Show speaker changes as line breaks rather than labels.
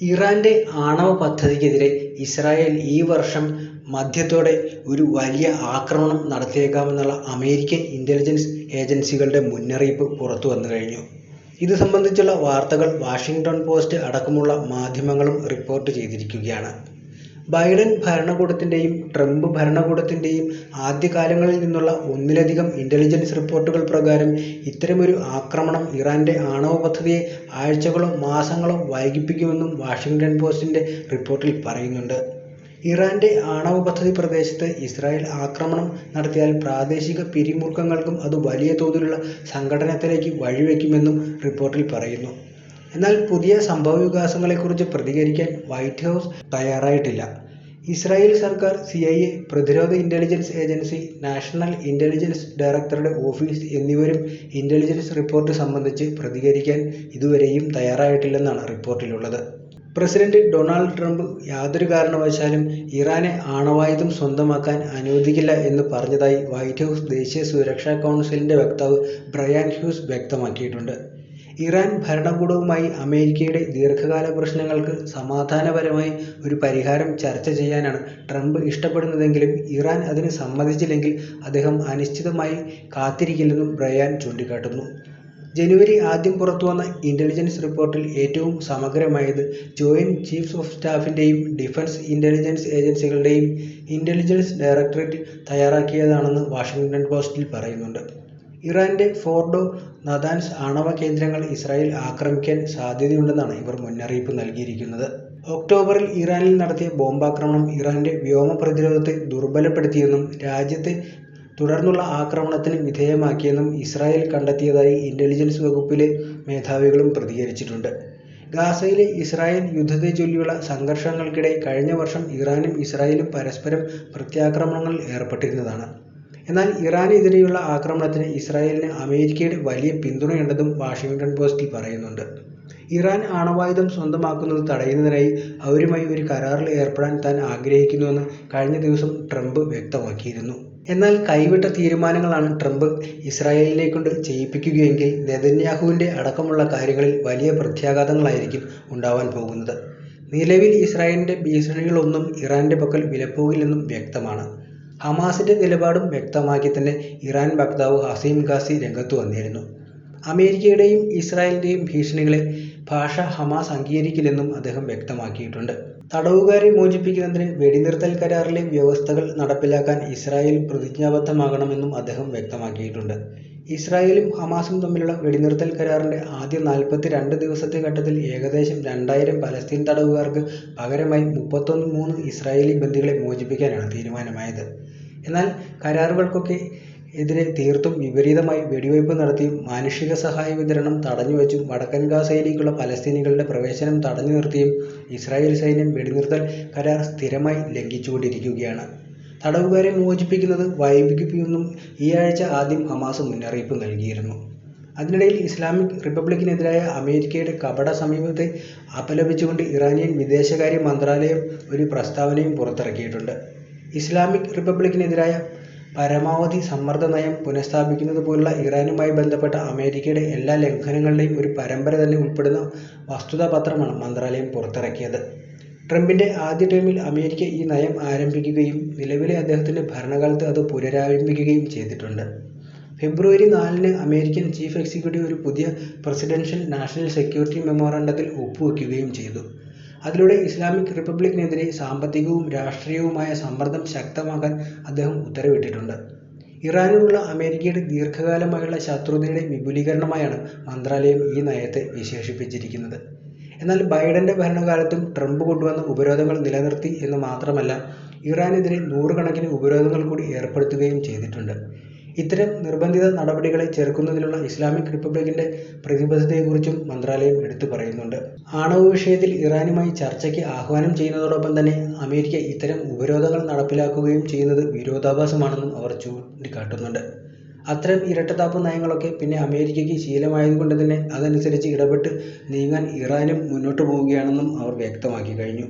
ഇറാന്റെ ആണവ പദ്ധതിക്കെതിരെ ഇസ്രായേൽ ഈ വർഷം മധ്യത്തോടെ ഒരു വലിയ ആക്രമണം നടത്തിയേക്കാമെന്നുള്ള അമേരിക്കൻ ഇന്റലിജൻസ് ഏജൻസികളുടെ മുന്നറിയിപ്പ് പുറത്തു വന്നു കഴിഞ്ഞു. ഇത് സംബന്ധിച്ചുള്ള വാർത്തകൾ വാഷിംഗ്ടൺ പോസ്റ്റ് അടക്കമുള്ള മാധ്യമങ്ങളും റിപ്പോർട്ട് ചെയ്തിരിക്കുകയാണ്. ബൈഡൻ ഭരണകൂടത്തിന്റെയും ട്രംപ് ഭരണകൂടത്തിന്റെയും ആദ്യകാലങ്ങളിൽ നിന്നുള്ള ഒന്നിലധികം ഇന്റലിജൻസ് റിപ്പോർട്ടുകൾ പ്രകാരം ഇത്തരമൊരു ആക്രമണം ഇറാന്റെ ആണവ പദ്ധതിയെ ആഴ്ചകളോ മാസങ്ങളോ വൈകിപ്പിക്കുമെന്നും വാഷിംഗ്ടൺ പോസ്റ്റിന്റെ റിപ്പോർട്ടിൽ പറയുന്നുണ്ട്. ഇറാന്റെ ആണവ പദ്ധതി പ്രദേശത്ത് ഇസ്രായേൽ ആക്രമണം നടത്തിയാൽ പ്രാദേശിക പിരിമുറുക്കങ്ങൾക്കും അത് വലിയ തോതിലുള്ള സംഘട്ടനത്തിലേക്ക് വഴിവെക്കുമെന്നും റിപ്പോർട്ടിൽ പറയുന്നു. എന്നാൽ പുതിയ സംഭവവികാസങ്ങളെക്കുറിച്ച് പ്രതികരിക്കാൻ വൈറ്റ് ഹൗസ് തയ്യാറായിട്ടില്ല. ഇസ്രായേൽ സർക്കാർ, സി ഐ എ പ്രതിരോധ ഇന്റലിജൻസ് ഏജൻസി, നാഷണൽ ഇന്റലിജൻസ് ഡയറക്ടറുടെ ഓഫീസ് എന്നിവരും ഇന്റലിജൻസ് റിപ്പോർട്ട് സംബന്ധിച്ച് പ്രതികരിക്കാൻ ഇതുവരെയും തയ്യാറായിട്ടില്ലെന്നാണ് റിപ്പോർട്ടിലുള്ളത്. പ്രസിഡന്റ് ഡൊണാൾഡ് ട്രംപ് യാതൊരു കാരണവശാലും ഇറാനെ ആണവായുധം സ്വന്തമാക്കാൻ അനുവദിക്കില്ല എന്ന് പറഞ്ഞതായി വൈറ്റ് ഹൗസ് ദേശീയ സുരക്ഷാ കൗൺസിലിന്റെ വക്താവ് ബ്രയാൻ ഹ്യൂസ് വ്യക്തമാക്കിയിട്ടുണ്ട്. ഇറാൻ ഭരണകൂടവുമായി അമേരിക്കയുടെ ദീർഘകാല പ്രശ്നങ്ങൾക്ക് സമാധാനപരമായി ഒരു പരിഹാരം ചർച്ച ചെയ്യാനാണ് ട്രംപ് ഇഷ്ടപ്പെടുന്നതെങ്കിലും ഇറാൻ അതിന് സമ്മതിച്ചില്ലെങ്കിൽ അദ്ദേഹം അനിശ്ചിതമായി കാത്തിരിക്കില്ലെന്നും ബ്രയാൻ ചൂണ്ടിക്കാട്ടുന്നു. ജനുവരി ആദ്യം പുറത്തുവന്ന ഇന്റലിജൻസ് റിപ്പോർട്ടിൽ ഏറ്റവും സമഗ്രമായത് ജോയിന്റ് ചീഫ്സ് ഓഫ് സ്റ്റാഫിന്റെയും ഡിഫൻസ് ഇന്റലിജൻസ് ഏജൻസികളുടെയും ഇന്റലിജൻസ് ഡയറക്ടറേറ്റ് തയ്യാറാക്കിയതാണെന്ന് വാഷിംഗ്ടൺ പോസ്റ്റിൽ പറയുന്നുണ്ട്. ഇറാന്റെ ഫോർഡോ, നദാൻസ് ആണവ കേന്ദ്രങ്ങൾ ഇസ്രായേൽ ആക്രമിക്കാൻ സാധ്യതയുണ്ടെന്നാണ് ഇവർ മുന്നറിയിപ്പ് നൽകിയിരിക്കുന്നത്. ഒക്ടോബറിൽ ഇറാനിൽ നടത്തിയ ബോംബാക്രമണം ഇറാന്റെ വ്യോമ പ്രതിരോധത്തെ ദുർബലപ്പെടുത്തിയെന്നും രാജ്യത്തെ തുടർന്നുള്ള ആക്രമണത്തിന് വിധേയമാക്കിയെന്നും ഇസ്രായേൽ കണ്ടെത്തിയതായി ഇന്റലിജൻസ് വകുപ്പിലെ മേധാവികളും പ്രതികരിച്ചിട്ടുണ്ട്. ഗാസയിലെ ഇസ്രായേൽ യുദ്ധത്തെ ചൊല്ലിയുള്ള സംഘർഷങ്ങൾക്കിടെ കഴിഞ്ഞ വർഷം ഇറാനും ഇസ്രായേലും പരസ്പരം പ്രത്യാക്രമണങ്ങളിൽ ഏർപ്പെട്ടിരുന്നതാണ്. എന്നാൽ ഇറാനെതിരെയുള്ള ആക്രമണത്തിന് ഇസ്രായേലിന് അമേരിക്കയുടെ വലിയ പിന്തുണയുണ്ടെന്നും വാഷിംഗ്ടൺ പോസ്റ്റിൽ പറയുന്നുണ്ട്. ഇറാൻ ആണവായുധം സ്വന്തമാക്കുന്നത് തടയുന്നതിനായി അവരുമായി ഒരു കരാറിൽ ഏർപ്പെടാൻ താൻ ആഗ്രഹിക്കുന്നുവെന്ന് കഴിഞ്ഞ ദിവസം ട്രംപ് വ്യക്തമാക്കിയിരുന്നു. എന്നാൽ കൈവിട്ട തീരുമാനങ്ങളാണ് ട്രംപ് ഇസ്രായേലിനെ കൊണ്ട് ചെയ്യിപ്പിക്കുകയെങ്കിൽ നെതന്യാഹുവിന്റെ അടക്കമുള്ള കാര്യങ്ങളിൽ വലിയ പ്രത്യാഘാതങ്ങളായിരിക്കും ഉണ്ടാവാൻ പോകുന്നത്. നിലവിൽ ഇസ്രായേലിന്റെ ഭീഷണികളൊന്നും ഇറാന്റെ പക്കൽ വിലപ്പോകില്ലെന്നും വ്യക്തമാണ്. ഹമാസിന്റെ നിലപാടും വ്യക്തമാക്കി തന്നെ ഇറാൻ വക്താവ് ഹസീം ഖാസി രംഗത്ത് വന്നിരുന്നു. അമേരിക്കയുടെയും ഇസ്രായേലിന്റെയും ഭീഷണികളെ ഭാഷ ഹമാസ് അംഗീകരിക്കില്ലെന്നും അദ്ദേഹം വ്യക്തമാക്കിയിട്ടുണ്ട്. തടവുകാരെ മോചിപ്പിക്കുന്നതിന് വെടിനിർത്തൽ കരാറിലെ വ്യവസ്ഥകൾ നടപ്പിലാക്കാൻ ഇസ്രായേൽ പ്രതിജ്ഞാബദ്ധമാകണമെന്നും അദ്ദേഹം വ്യക്തമാക്കിയിട്ടുണ്ട്. ഇസ്രായേലും ഹമാസും തമ്മിലുള്ള വെടിനിർത്തൽ കരാറിന്റെ ആദ്യ നാൽപ്പത്തിരണ്ട് ദിവസത്തെ ഘട്ടത്തിൽ ഏകദേശം രണ്ടായിരം പലസ്തീൻ തടവുകാർക്ക് പകരമായി മുപ്പത്തൊന്ന് മൂന്ന് ഇസ്രായേലി ബന്ദികളെ മോചിപ്പിക്കാനാണ് തീരുമാനമായത്. എന്നാൽ കരാറുകൾക്കൊക്കെ എതിരെ തീർത്തും വിപരീതമായി വെടിവയ്പ് നടത്തിയും മാനുഷിക സഹായ വിതരണം തടഞ്ഞുവച്ചും വടക്കൻ ഗാസയിലേക്കുള്ള പലസ്തീനികളുടെ പ്രവേശനം തടഞ്ഞു നിർത്തിയും ഇസ്രായേൽ സൈന്യം വെടിനിർത്തൽ കരാർ സ്ഥിരമായി ലംഘിച്ചുകൊണ്ടിരിക്കുകയാണ്. തടവുകാരെ മോചിപ്പിക്കുന്നത് വൈകിപ്പിക്കുമെന്നും ആഴ്ച ആദ്യം ഹമാസ് മുന്നറിയിപ്പ് നൽകിയിരുന്നു. അതിനിടയിൽ ഇസ്ലാമിക് റിപ്പബ്ലിക്കിനെതിരായ അമേരിക്കയുടെ കപട സമീപത്തെ അപലപിച്ചുകൊണ്ട് ഇറാനിയൻ വിദേശകാര്യ മന്ത്രാലയം ഒരു പ്രസ്താവനയും പുറത്തിറക്കിയിട്ടുണ്ട്. ഇസ്ലാമിക് റിപ്പബ്ലിക്കിനെതിരായ പരമാവധി സമ്മർദ്ദ നയം പുനഃസ്ഥാപിക്കുന്നത് പോലുള്ള ഇറാനുമായി ബന്ധപ്പെട്ട അമേരിക്കയുടെ എല്ലാ ലംഘനങ്ങളുടെയും ഒരു പരമ്പര തന്നെ ഉൾപ്പെടുന്ന വസ്തുതാപത്രമാണ് മന്ത്രാലയം പുറത്തിറക്കിയത്. ട്രംപിന്റെ ആദ്യ ടേമിൽ അമേരിക്ക ഈ നയം ആരംഭിക്കുകയും നിലവിലെ അദ്ദേഹത്തിന്റെ ഭരണകാലത്ത് അത് പുനരാരംഭിക്കുകയും ചെയ്തിട്ടുണ്ട്. ഫെബ്രുവരി നാലിന് അമേരിക്കൻ ചീഫ് എക്സിക്യൂട്ടീവ് ഒരു പുതിയ പ്രസിഡൻഷ്യൽ നാഷണൽ സെക്യൂരിറ്റി മെമ്മോറാണ്ടത്തിൽ ഒപ്പുവയ്ക്കുകയും ചെയ്തു. അതിലൂടെ ഇസ്ലാമിക് റിപ്പബ്ലിക്കിനെതിരെ സാമ്പത്തികവും രാഷ്ട്രീയവുമായ സമ്മർദ്ദം ശക്തമാക്കാൻ അദ്ദേഹം ഉത്തരവിട്ടിട്ടുണ്ട്. ഇറാനോടുള്ള അമേരിക്കയുടെ ദീർഘകാലമായുള്ള ശത്രുതയുടെ വിപുലീകരണമായാണ് മന്ത്രാലയം ഈ നയത്തെ വിശേഷിപ്പിച്ചിരിക്കുന്നത്. എന്നാൽ ബൈഡന്റെ ഭരണകാലത്തും ട്രംപ് കൊണ്ടുവന്ന ഉപരോധങ്ങൾ നിലനിർത്തി എന്ന് മാത്രമല്ല ഇറാനെതിരെ നൂറുകണക്കിന് ഉപരോധങ്ങൾ കൂടി ഏർപ്പെടുത്തുകയും ചെയ്തിട്ടുണ്ട്. ഇത്തരം നിർബന്ധിത നടപടികളെ ചെറുക്കുന്നതിനുള്ള ഇസ്ലാമിക് റിപ്പബ്ലിക്കിന്റെ പ്രതിബദ്ധതയെക്കുറിച്ചും മന്ത്രാലയം എടുത്തു പറയുന്നുണ്ട്. ആണവ വിഷയത്തിൽ ഇറാനുമായി ചർച്ചയ്ക്ക് ആഹ്വാനം ചെയ്യുന്നതോടൊപ്പം തന്നെ അമേരിക്ക ഇത്തരം ഉപരോധങ്ങൾ നടപ്പിലാക്കുകയും ചെയ്യുന്നത് വിരോധാഭാസമാണെന്നും അവർ ചൂണ്ടിക്കാട്ടുന്നുണ്ട്. അത്തരം ഇരട്ടത്താപ്പ് നയങ്ങളൊക്കെ പിന്നെ അമേരിക്കയ്ക്ക് ശീലമായതുകൊണ്ട് തന്നെ അതനുസരിച്ച് ഇടപെട്ട് നീങ്ങാൻ ഇറാനും മുന്നോട്ട് പോവുകയാണെന്നും അവർ വ്യക്തമാക്കി കഴിഞ്ഞു.